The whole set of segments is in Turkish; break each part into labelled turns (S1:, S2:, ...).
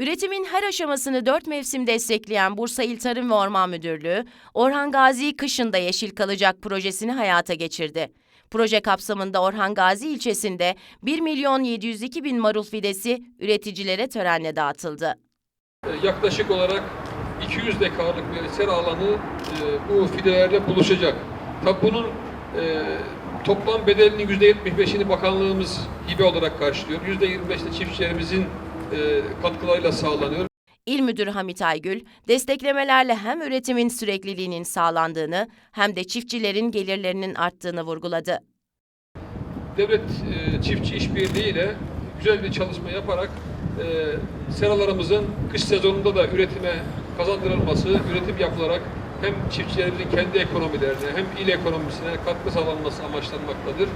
S1: Üretimin her aşamasını dört mevsim destekleyen Bursa İl Tarım ve Orman Müdürlüğü, Orhan Gazi Kışında Yeşil Kalacak projesini hayata geçirdi. Proje kapsamında Orhan Gazi ilçesinde 1 milyon 702 bin marul fidesi üreticilere törenle dağıtıldı.
S2: E, yaklaşık olarak 200 dekarlık bir sera alanı e, bu fidelerle buluşacak. Tabi bunun e, toplam bedelinin %75'ini bakanlığımız hibe olarak karşılıyor. %25 de çiftçilerimizin e, katkılarıyla sağlanıyor.
S1: İl Müdürü Hamit Aygül, desteklemelerle hem üretimin sürekliliğinin sağlandığını hem de çiftçilerin gelirlerinin arttığını vurguladı.
S2: Devlet e, çiftçi işbirliğiyle güzel bir çalışma yaparak e, seralarımızın kış sezonunda da üretime kazandırılması, üretim yapılarak hem çiftçilerimizin kendi ekonomilerine hem il ekonomisine katkı sağlanması amaçlanmaktadır.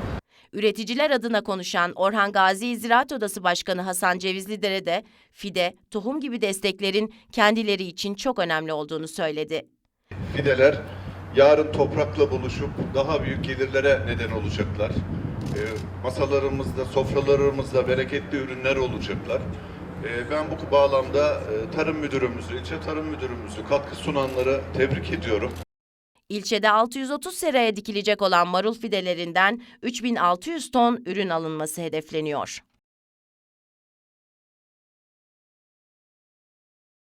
S1: Üreticiler adına konuşan Orhan Gazi Ziraat Odası Başkanı Hasan Cevizlidere de fide, tohum gibi desteklerin kendileri için çok önemli olduğunu söyledi.
S3: fideler yarın toprakla buluşup daha büyük gelirlere neden olacaklar. Ee, masalarımızda, sofralarımızda bereketli ürünler olacaklar. Ee, ben bu bağlamda e, tarım müdürümüzü, ilçe tarım müdürümüzü, katkı sunanları tebrik ediyorum.
S1: İlçede 630 seraya dikilecek olan marul fidelerinden 3600 ton ürün alınması hedefleniyor.